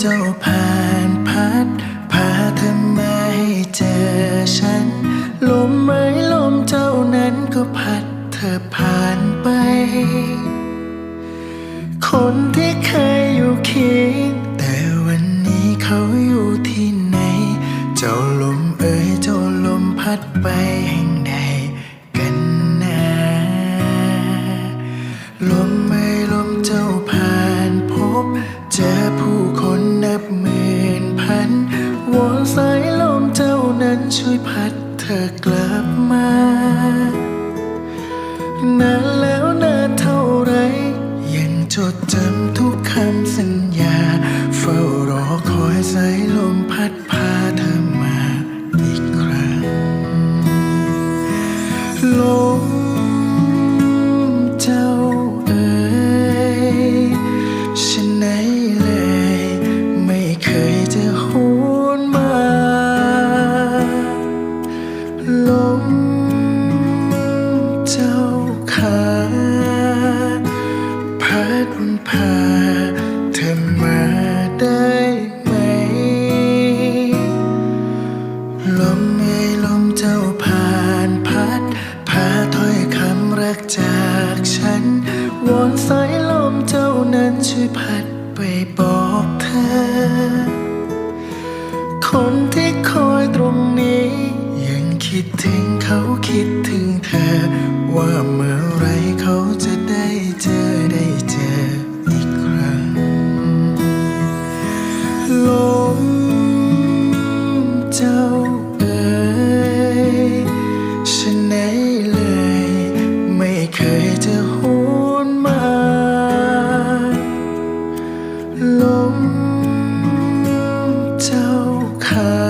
เจ้าผ่านพัดพาเธอมาให้เจอฉัน ลมไม้ลมเจ้านั้นก็พัดเธอผ่านไป คนที่ ช่วยพัดเธอกลับมานานแล้วนานเท่าไร ยังจดจำทุกคำสัญ จะได้เจอได้เจออีกครั้งลมเจ้าเอ๋ยฉันไหนเลย ไม่เคยจะหวนมาลมเจ้าข้า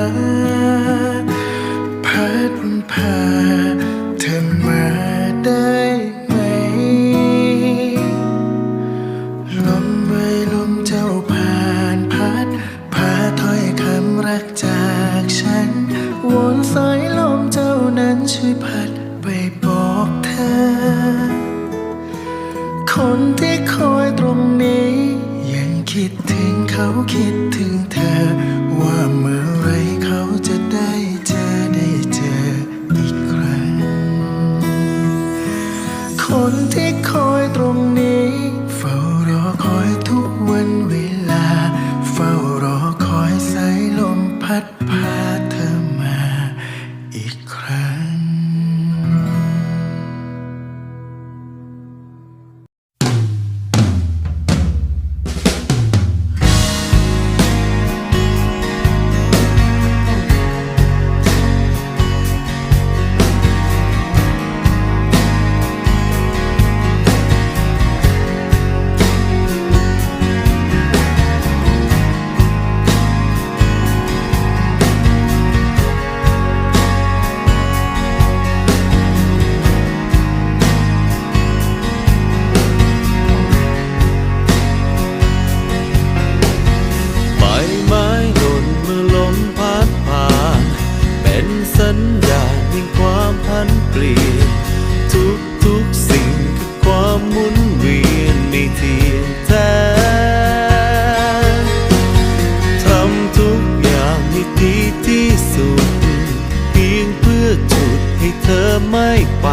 เธอไม่ไป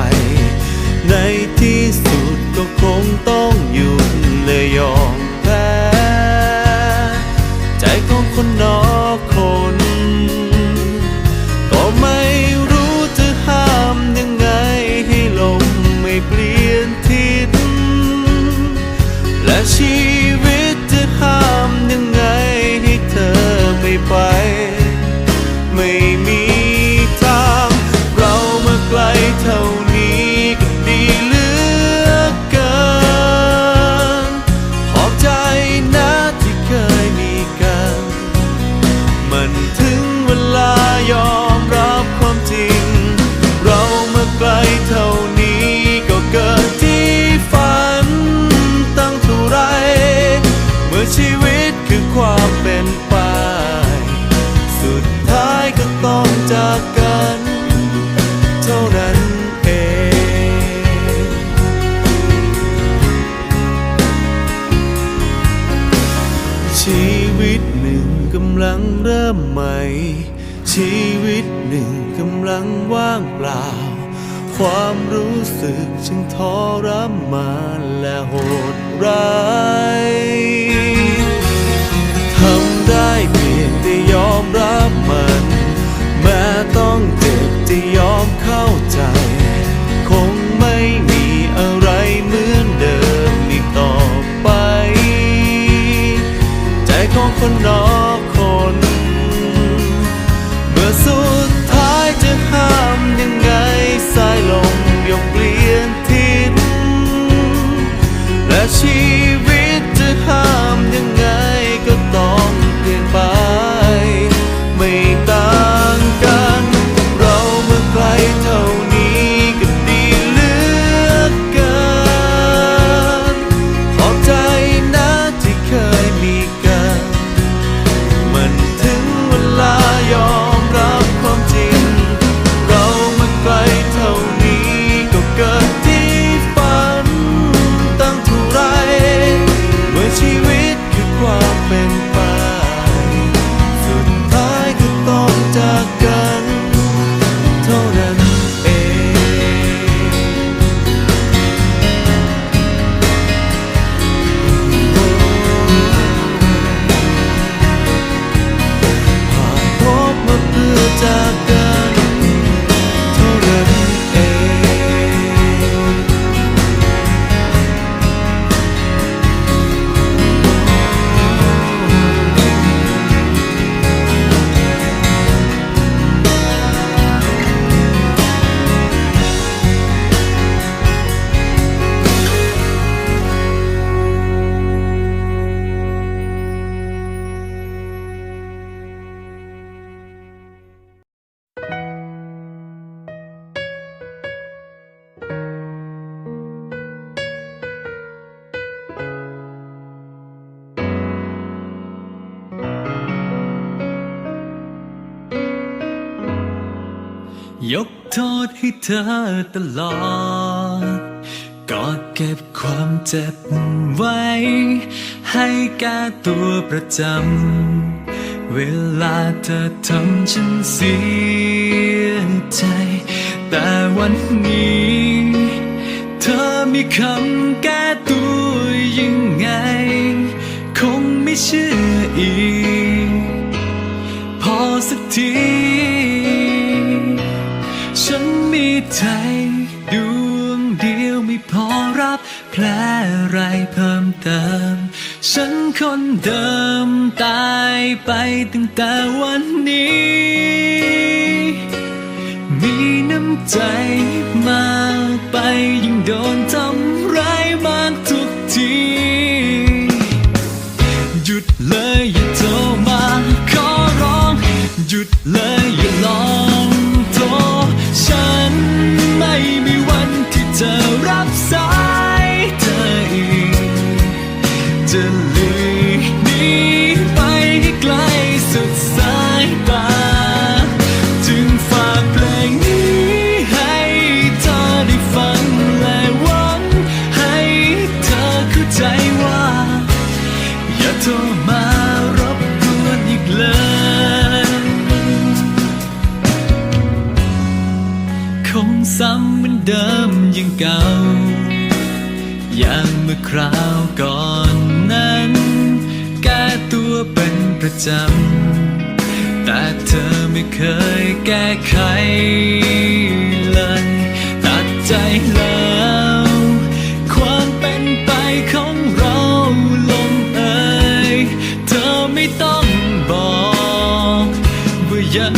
ในที่สุดก็คงต้องหยุดเลยยอมำลังเริ่มใหม่ ชีวิตหนึ่งกำลังว่างเปล่า ความรู้สึกจึงทรมานและโหดร้ายทำได้เพียงได้ยอมรับมัน ยกโทษให้เธอตลอดก็เก็บความเจ็บไว้ ให้แก้ตัวประจำ เวลาเธอทำฉันเสียใจ แต่วันนี้ เธอมีคำแก้ตัวยังไง คงไม่เชื่ออีก พอสักที มีใจดวงเดียวไม่พอรับแผลไรเพิ่มเติม ฉันคนเดิมตายไปตั้งแต่วันนี้ มีน้ำใจมากไปยิ่งโดนทำร้ายมากทุกที มื่อคราวก่อนนั้น แก้ตัวเป็นประจำ แต่เธอไม่เคยแก้ไขเลย ตัดใจแล้ว ความเป็นไปของเราลงเอยเธอไม่ต้องบอกว่ายัง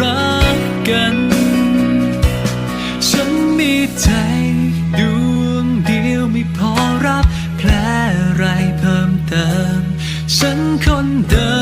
รักกัน ฉันมีใจ เดิม ฉันคนเดิม